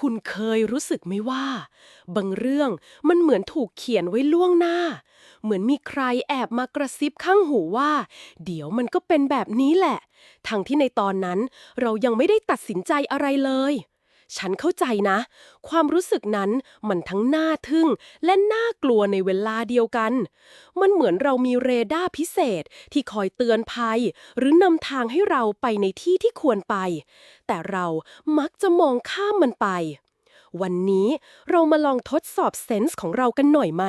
คุณเคยรู้สึกไหมว่า บางเรื่องมันเหมือนถูกเขียนไว้ล่วงหน้า เหมือนมีใครแอบมากระซิบข้างหูว่า เดี๋ยวมันก็เป็นแบบนี้แหละ ทั้งที่ในตอนนั้นเรายังไม่ได้ตัดสินใจอะไรเลย ฉันเข้าใจนะ ความรู้สึกนั้นมันทั้งน่าทึ่งและน่ากลัวในเวลาเดียวกัน มันเหมือนเรามีเรดาร์พิเศษที่คอยเตือนภัย หรือนำทางให้เราไปในที่ที่ควรไป แต่เรามักจะมองข้ามมันไปวันนี้เรามาลองทดสอบเซนส์ของเรากันหน่อยไหม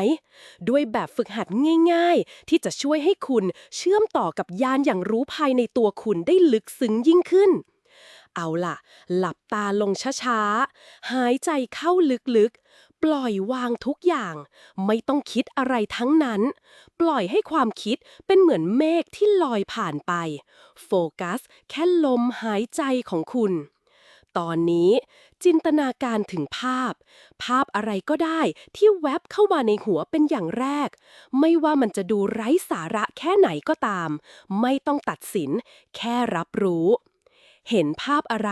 ด้วยแบบฝึกหัดง่ายๆ ที่จะช่วยให้คุณเชื่อมต่อกับยานอย่างรู้ภายในตัวคุณได้ลึกซึ้งยิ่งขึ้น เอาล่ะ หลับตาลงช้าๆ หายใจเข้าลึกๆ ปล่อยวางทุกอย่าง ไม่ต้องคิดอะไรทั้งนั้น ปล่อยให้ความคิดเป็นเหมือนเมฆที่ลอยผ่านไป โฟกัสแค่ลมหายใจของคุณ ตอนนี้ จินตนาการถึงภาพ ภาพอะไรก็ได้ที่แวบเข้ามาในหัวเป็นอย่างแรก ไม่ว่ามันจะดูไร้สาระแค่ไหนก็ตาม ไม่ต้องตัดสิน แค่รับรู้ เห็นภาพอะไร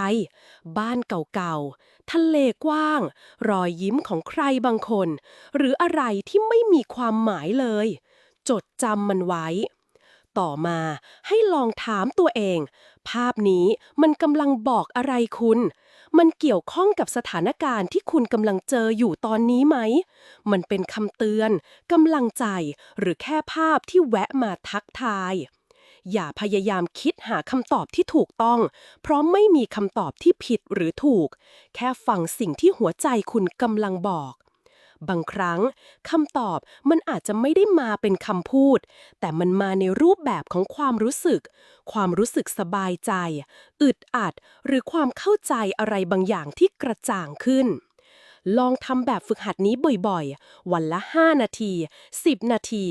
บ้านเก่าๆ ทะเลกว้าง รอยยิ้มของใครบางคน หรืออะไรที่ไม่มีความหมายเลย จดจำมันไว้ ต่อมาให้ลองถามตัวเอง ภาพนี้มันกำลังบอกอะไรคุณ มันเกี่ยวข้องกับสถานการณ์ที่คุณกำลังเจออยู่ตอนนี้ไหม มันเป็นคำเตือนกำลังใจ หรือแค่ภาพที่แวะมาทักทาย อย่าพยายามคิดหาคำตอบที่ถูกต้อง เพราะไม่มีคำตอบที่ผิดหรือถูก แค่ฟังสิ่งที่หัวใจคุณกำลังบอก บางครั้งคำตอบมันอาจจะไม่ได้มาเป็นคำพูด แต่มันมาในรูปแบบของความรู้สึก ความรู้สึกสบายใจ อึดอัด หรือความเข้าใจอะไรบางอย่างที่กระจ่างขึ้น ลองทำแบบฝึกหัดนี้บ่อยๆ วันละ 5 นาที 10 นาที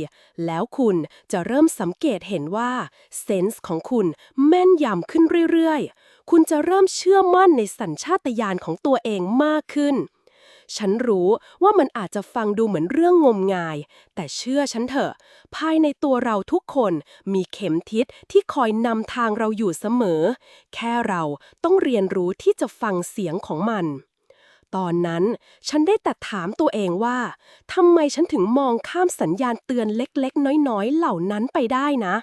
แล้วคุณจะเริ่มสังเกตเห็นว่าเซนส์ของคุณแม่นยำขึ้นเรื่อยๆ คุณจะเริ่มเชื่อมั่นในสัญชาตญาณของตัวเองมากขึ้น ฉันรู้ว่ามันอาจจะฟังดูเหมือนเรื่องงมงาย แต่เชื่อฉันเถอะ ภายในตัวเราทุกคนมีเข็มทิศที่คอยนำทางเราอยู่เสมอ แค่เราต้องเรียนรู้ที่จะฟังเสียงของมัน ตอนนั้น ฉันได้แต่ถามตัวเองว่าทำไมฉันถึงมองข้ามสัญญาณเตือนเล็กๆ น้อยๆ เหล่านั้นไปได้นะ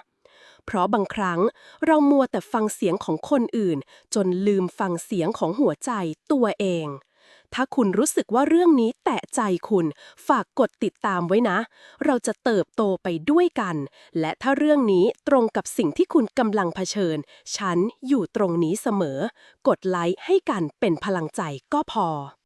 เพราะบางครั้งเรามัวแต่ฟังเสียงของคนอื่น จนลืมฟังเสียงของหัวใจตัวเอง ถ้าคุณรู้สึกว่าเรื่องนี้แตะใจคุณ ฝากกดติดตามไว้นะ เราจะเติบโตไปด้วยกัน และถ้าเรื่องนี้ตรงกับสิ่งที่คุณกำลังเผชิญ ฉันอยู่ตรงนี้เสมอ กดไลค์ให้กันเป็นพลังใจก็พอ